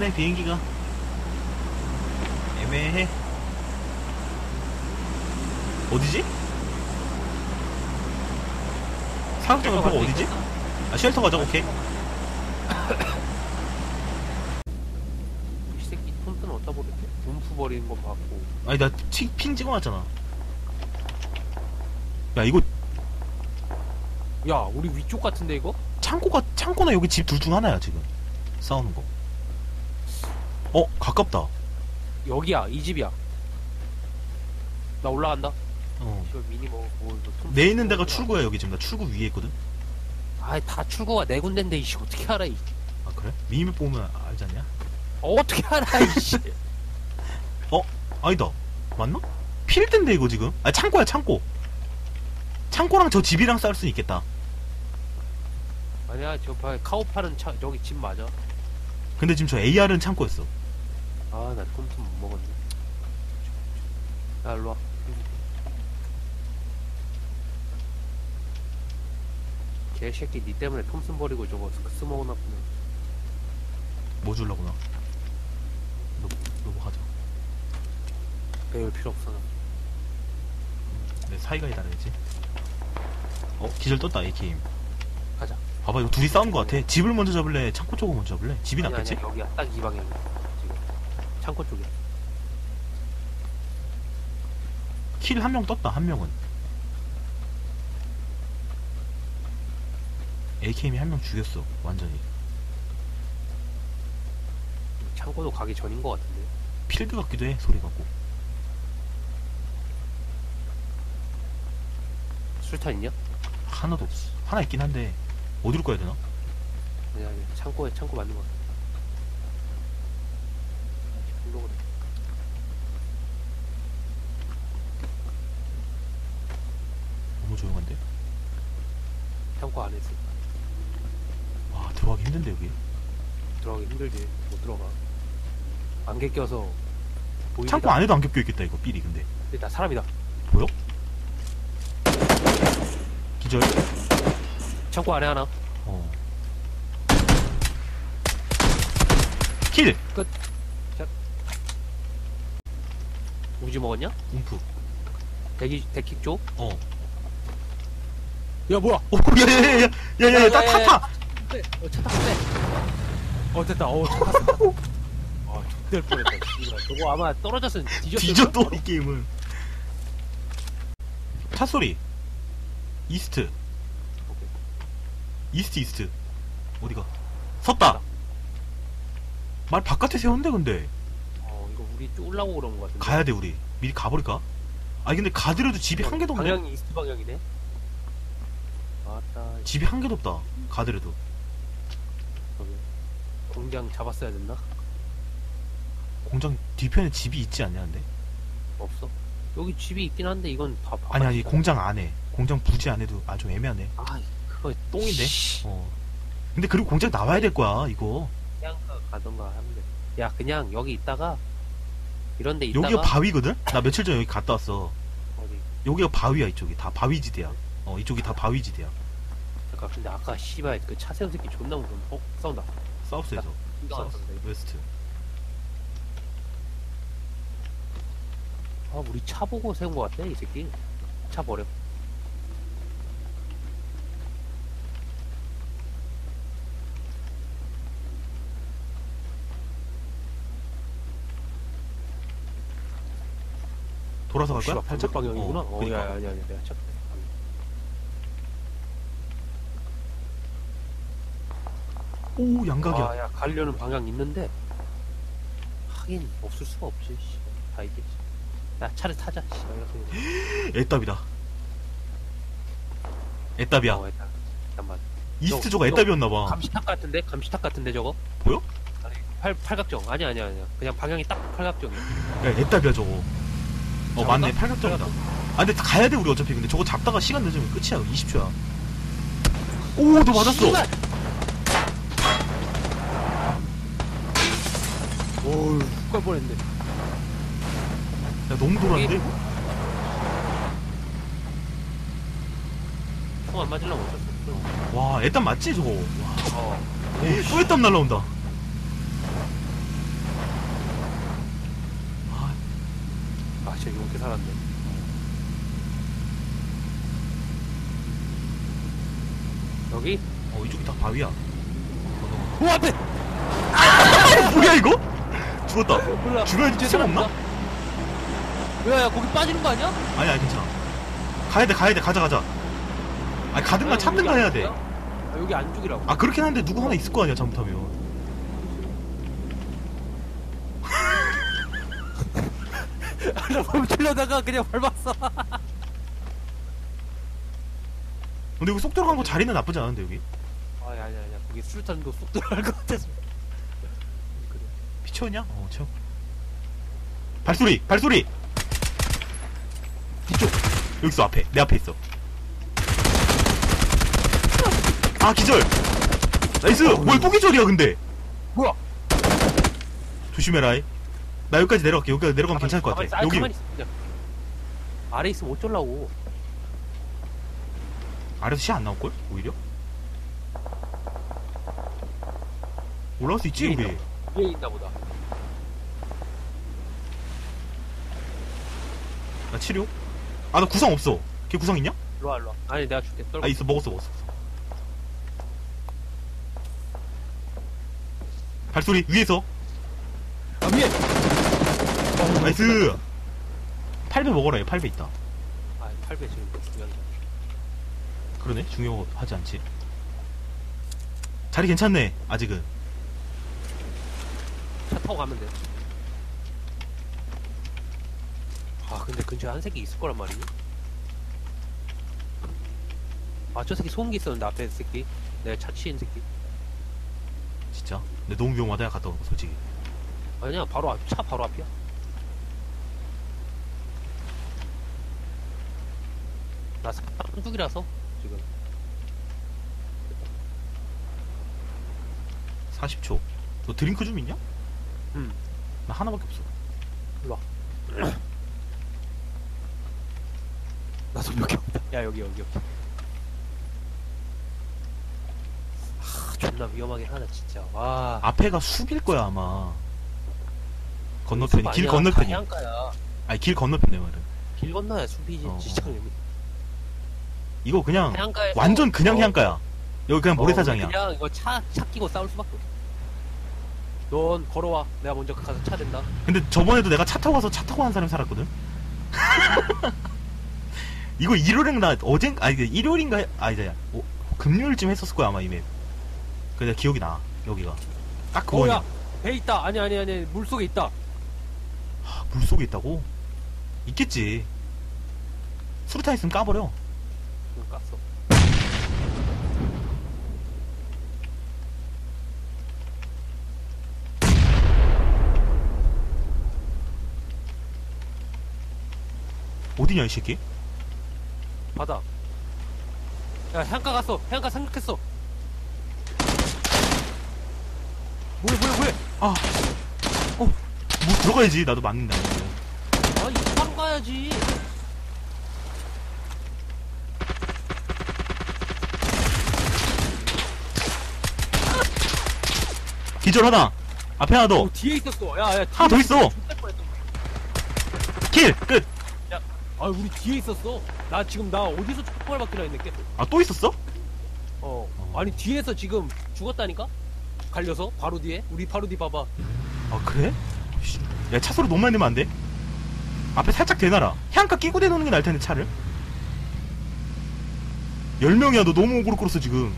애매하네 비행기가 애매해 어디지? 사격장 옆에가 어디지? 아 쉘터 가자 오케이 이 새끼 톰슨 어디다 버렸지? 움프 버리는 건 봤고 아니 나 핑 찍어놨잖아 야 이거 야 우리 위쪽 같은데 이거? 창고가 창고나 여기 집 둘 중 하나야 지금 싸우는 거. 어 가깝다. 여기야 이 집이야 나 올라간다 어. 미니 뭐, 뭐 이거 톰슨 내 있는 데가 뭐야. 출구야 여기 지금 나 출구 위에 있거든. 아이 다 출구가 네 군데인데 이씨 어떻게 알아 이 아 그래? 미니맵 보면 알지 않냐? 어떻게 알아 이씨 아니다. 맞나? 필드인데 이거 지금? 아 창고야 창고. 창고랑 저 집이랑 싸울 수 있겠다. 아니야 저 봐, 카오팔은 차, 저기 집 맞아 근데 지금 저 AR은 창고였어. 아 나 톰슨 못 먹었네 야 일로 와 개새끼 니 때문에 톰슨 버리고 저거 스 먹어놨구나 뭐 줄라구나. 너, 너뭐 가자. 배울 필요 없어 나 내 사이가 기다려야지. 어 기절 떴다 AK임. 가자 봐봐 이거 둘이 싸우는 거 같아. 집을 먼저 잡을래? 창고 쪽을 먼저 잡을래? 집이 아니, 낫겠지? 아니야, 여기야 딱 이 방향이야 창고 쪽이야 킬한 명 떴다 한 명은. AKM이 한 명 죽였어 완전히. 창고도 가기 전인 것 같은데. 필드 같기도 해 소리 같고. 술탄 있냐? 하나도 없어. 하나 있긴 한데 어디로 가야 되나? 아니 아니 창고에 창고 맞는 거 같아 불러 그래 너무 조용한데 창고 안에 있어 와 들어가기 힘든데 여기 들어가기 힘들지 못 들어가 안개 껴서 보이지도 창고 안에도 안 겹겨 있겠다 이거 삘이 근데 나 사람이다 보여? 기절 창고 안에 하나 어. 킬! 우지 먹었냐? 움프 대기 대킥 쪽? 어. 야 뭐야? 오 야야야야야야야 야, 야, 야, 타타타 네, 어, 차 타고 빼. 어 됐다. 어, 차 탔어. 아, X될 뻔했다. 씨발. 저거 아마 떨어졌으면 뒤졌을 뒤져 거야. 또이 게임은 차 소리 이스트 오케이. 이스트 이스트 어디가 섰다 말 바깥에 세웠는데 근데 어, 이거 우리 쫄라고 그런 거 같은데. 가야 돼 우리 미리 가버릴까? 아니 근데 가더라도 집이 한 개도 없네 방향이 이스트 방향이네. 아따, 집이 한 개도 없다 가더라도 저기 공장 잡았어야 됐나? 공장 뒤편에 집이 있지 않냐 근데 없어. 여기 집이 있긴 한데 이건 다 아니 아니 바깥이야. 공장 안에 공장 부지 안에도 아 좀 애매하네 아, 그거 똥인데? 씨, 어 근데 그리고 공장 나와야 될 거야 이거 그냥 가던가 하면 돼. 야, 그냥 여기 있다가 이런데 있다가 여기가 바위거든? 나 며칠 전에 여기 갔다 왔어 어디? 여기가 바위야 이쪽이 다 바위지대야 어 이쪽이 다 바위지대야 잠깐 근데 아까 씨발 그 차 세운 새끼 존나 무서워. 어, 싸운다. 사우스에서 싸웠어. 웨스트 아, 우리 차 보고 세운 거 같아, 이 새끼. 차 버려. 돌아서 갈 거야? 씨발, 반짝 방향이구나. 어, 어, 그니까. 야, 야, 야, 야, 야, 차. 오 양각이야 아, 야, 가려는 방향 있는데. 하긴, 없을 수가 없지, 씨. 다 있겠지. 야, 차를 타자, 씨. 이렇게. 애답이다 애답이야 어, 일단, 잠깐만. 이스트 너- 저거 너 애답이었나봐 감시탑 같은데? 감시탑 같은데, 저거? 보여? 아니, 팔, 팔각정. 아니야, 아니야, 아니야. 그냥 방향이 딱 팔각정이야. 야 애답이야 저거 어 잡았나? 맞네 팔각정이다 아 근데 가야 돼 우리 어차피 근데 저거 잡다가 시간 늦으면 끝이야 20초야 오너 맞았어 씨발! 어우 훅갈 뻔했네 야 너무 돌았는데? 총안 맞으려고 어쩔 수 없어 와 애땀 맞지 저거 어. 와. 어 애땀 날라온다 아, 아 진짜 용케 살았네 여기? 어 이쪽이 다 바위야 오 앞에! 아 뭐야 이거? 죽었다 몰라. 주변에 뒤에 템 없나? 사람이다. 야, 야, 거기 빠지는 거 아니야? 아니 아니 괜찮아 가야 돼 가야 돼 가자 가자 아니 가든가 찾든가 해야 돼아 아, 여기 안쪽이라고. 그렇긴 한데 누구 하나 있을 거 아니야 잘못하면 나 멈추려다가 그냥 밟았어. 근데 여기 쏙 들어간 거 자리는 나쁘지 않은데 여기 아니, 아니, 아니야. 거기 수류탄 거쏙 들어갈 것 같아서. 피치웠냐? 어 채워 발소리 발소리 뒤쪽 여기 있어 앞에 내 앞에 있어 아 기절 나이스 뭐야 또 기절이야 근데 뭐야? 조심해라 이. 나 여기까지 내려갈게 여기까지 내려가면 괜찮을 것. 같아 여기 가만히 있어. 그냥. 아래 있으면 어쩌려고. 아래서 시안 나올걸? 오히려? 올라갈 수 있지 위에 있나 보다. 치료? 아 나 구상 없어 걔 구상 있냐? 일로와, 일로와. 아니, 내가 줄게. 떨고. 아 있어 먹었어 먹었어 발소리 위에서 아, 위에! 나이스 8배 먹어라 얘 8배 있다 아, 8배 지금 중요한 거. 그러네 중요하지 않지 자리 괜찮네 아직은 차 타고 가면 돼. 아, 근데 근처에 한 새끼 있을 거란 말이니? 아, 저 새끼 소음기 있었는데, 앞에 새끼. 내가 차 치인 새끼. 진짜 근데 너무 위험하다 야 갔다 오는 거 솔직히 아니야, 바로 앞, 차 바로 앞이야. 나 쌍둥이라서, 지금. 40초 너 드링크 좀 있냐? 응. 나 하나밖에 없어 나도 몇개 없다. 야, 여기, 여기, 여기. 아, 존나 위험하긴 하다, 진짜. 와. 앞에가 숲일 거야 아마 건너편이 길 아니야, 건너편이 다 해안가야. 아니 길 건너편 내 말은 길 건너야 숲이지, 어, 진짜. 이거 그냥 해안가에 완전 그냥 해안가야 여기 그냥 모래사장이야 어, 그냥 이거 차, 차 끼고 싸울 수밖에 없어. 넌 걸어와. 내가 먼저 가서 차 댄다. 근데 저번에도 내가 차 타고 가서 차 타고 한 사람이 살았거든 이거 일요일인가 나 어젠 아니 그 일요일인가 해- 아 이제 어, 금요일쯤 했었을 거야 아마 이맵. 근데 기억이 나 여기가. 딱 그거냐 어야. 배 있다. 아니 아니 아니. 물 속에 있다. 아, 물속에 있다고? 있겠지. 수류탄 있으면 까버려. 깠어. 어디냐 이 새끼 바다. 야 해안가 갔어. 해안가 상륙했어. 뭐해 뭐해 뭐해. 아, 어, 뭐 들어가야지. 나도 맞는다. 이거. 아 바로 가야지. 기절 하나. 앞에 하나 더. 어, 뒤에 있었어. 야야. 하나 더 있어. 킬! 끝! 아 우리 뒤에 있었어. 나 지금 나 어디서 총알 받기로 했는데. 아, 또 있었어? 어. 어. 아니 뒤에서 지금 죽었다니까? 갈려서 바로 뒤에 우리 바로 뒤 봐봐. 아, 그래? 씨. 야, 차 소리 너무 많이 내면 안 돼? 앞에 살짝 대놔라. 해안가 끼고 대놓는 게 나을 텐데, 차를. 10명이야, 너 너무 오그로 끌었어, 지금.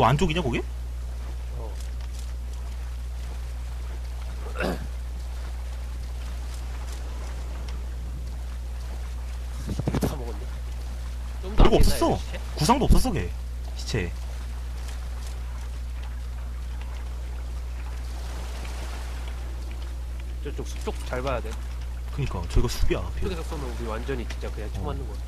또 안쪽이냐, 거기? 어. 다 먹었네. 좀더 별거 안 됐나, 없었어. 이거 시체? 구상도 없었어, 걔. 시체. 저쪽 숲쪽 잘 봐야 돼. 그니까, 저기가 숲이야, 앞에. 숲쪽에서 쏘면 우리 완전히 진짜 그냥 총 어. 맞는 거야.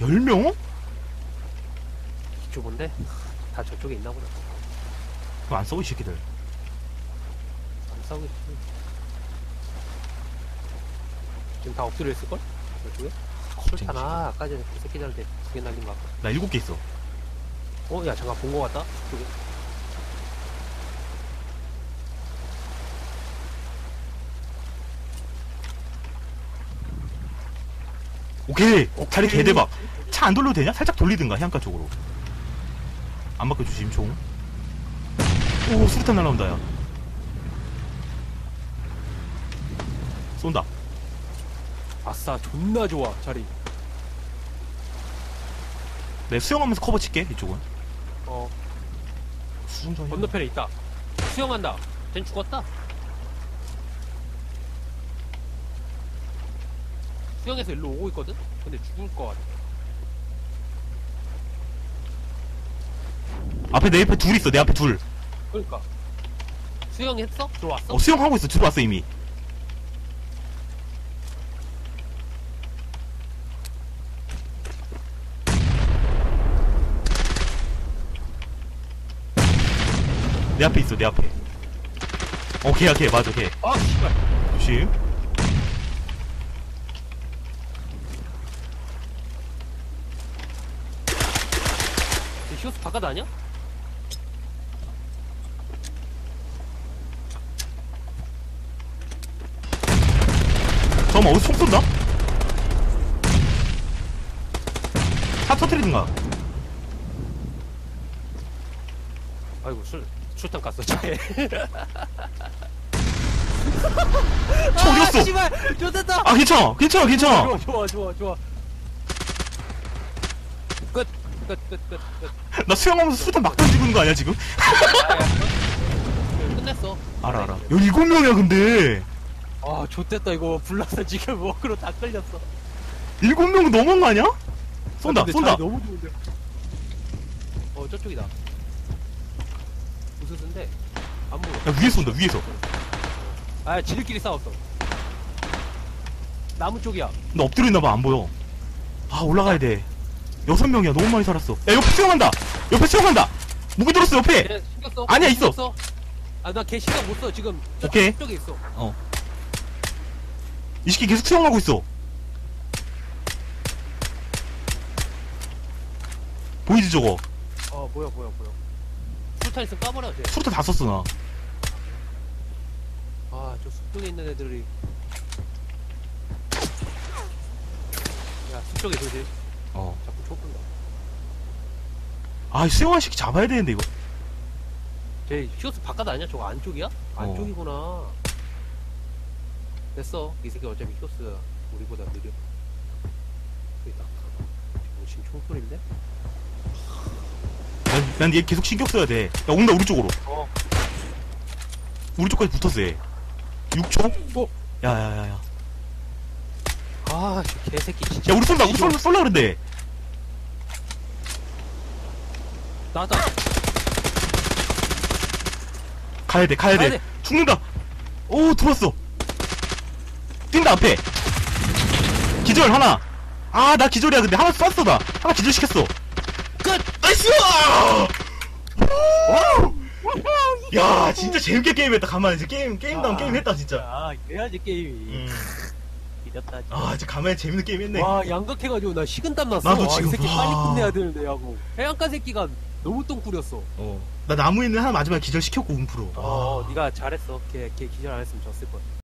10명? 좁은데 다 저쪽에 있나 보다. 그거 안 싸워 이 새끼들 안 싸우고 있지. 지금 다 엎드려 있을걸? 저쪽에? 술타나 아까 전에 그 새끼들한테 두 개 날린 거 같고. 나 7개 있어 어, 야, 잠깐 본 거 같다? 저기. 오케이 자리 개대박 차 안 돌려도 되냐? 살짝 돌리든가 해안가 쪽으로 안 바꿔 주심 총오 수류탄 날라온다 야 쏜다 아싸, 존나 좋아, 자리. 내 수영하면서 커버 칠게 이쪽은 어, 수중전이 건너편에 있다. 수영한다. 쟨 죽었다. 수영해서 일로 오고 있거든? 근데 죽을 것 같아. 앞에 내 옆에 둘 있어 내 앞에 둘 그러니까. 수영했어? 들어왔어? 어, 수영하고 있어 들어왔어 이미 내 앞에 있어 내 앞에 어 걔야 걔 맞아 걔 아, 씨발. 조심 쟤 히오스 바깥 아니야? 잠깐만 어디서 총 쏜다? 차 터트리든가 아이고, 술, 술탄 깠어, 차에. 총 어디갔어? 아, 씨발! 좋됐다! 아 괜찮아 괜찮아 괜찮아 좋아, 좋아, 좋아, 좋아. 끝, 끝, 끝, 끝, 끝. 나 수영하면서 수류탄 막 던지고 있는 거 아니야 지금? 아, 끝. 끝냈어. 알아 알아 야 일곱 명이야 근데 아, 좋됐다, 이거. 불나서 지금 워크로 다 끌렸어. 일곱 명 넘은 거 아니야? 쏜다 아, 근데 쏜다 자리 너무 좋은데. 어, 저쪽이다. 우스스인데, 안 보여. 야 위에 쏜다 위에서 아, 지들끼리 싸웠어. 나무 쪽이야. 나 엎드려 있나봐 안 보여 아 올라가야 돼 여섯 명이야 너무 많이 살았어 야 옆에 수영한다 옆에 수영한다 무기 들었어 옆에 걔 신경 써? 아니야, 있어. 신경 써? 아, 나 걔 신경 못 써, 지금. 저, 오케이. 저쪽에 있어. 이 새끼 계속 수영하고 있어 보이지 저거 어, 보여, 보여, 보여. 술탄 있으면 까버려, 쟤. 수류탄 다 썼어 나 아, 저 숲속에 있는 애들이. 야, 숲쪽에 조심. 어. 자꾸 촉근다. 아, 이 수영한 새끼 잡아야 되는데, 이거. 쟤 히오스 바깥 아니야? 저거 안쪽이야? 어. 안쪽이구나. 됐어. 이 새끼 어차피 히오스 우리보다 느려. 그니까. 뭐 지금 총소리인데? 난, 난 얘 계속 신경 써야 돼. 야, 온다, 우리 쪽으로. 어. 우리 쪽까지 붙었어, 얘. 6초? 어. 야, 야, 야, 야. 아, 저 개새끼 진짜. 야, 우리 쏜다, 우리 쏠, 쏠라 그랬는 데. 나다. 가야 돼, 가야 가야 돼. 돼. 죽는다. 오, 들어왔어. 뛴다, 앞에. 기절, 하나. 아, 나 기절이야, 근데. 하나 쐈어, 나. 하나 기절 시켰어. 끝! 나이스! 와우! 야, 진짜 재밌게 게임했다, 가만히. 이제 게임, 게임다운 아. 게임 했다, 진짜. 아, 해야지 게임이. 음. 이겼다. 진짜. 아, 진짜 가만히 재밌는 게임 했네. 와, 양각해가지고 나 식은땀 났어. 나도 와, 지금, 이 새끼 와. 빨리 끝내야 되는데 하고. 해안가 새끼가 너무 똥 꾸렸어. 어. 나 나무 있는 하나 마지막에 기절시켰고, 움프로. 어, 네가 잘했어. 걔, 걔 기절 안 했으면 졌을 거야.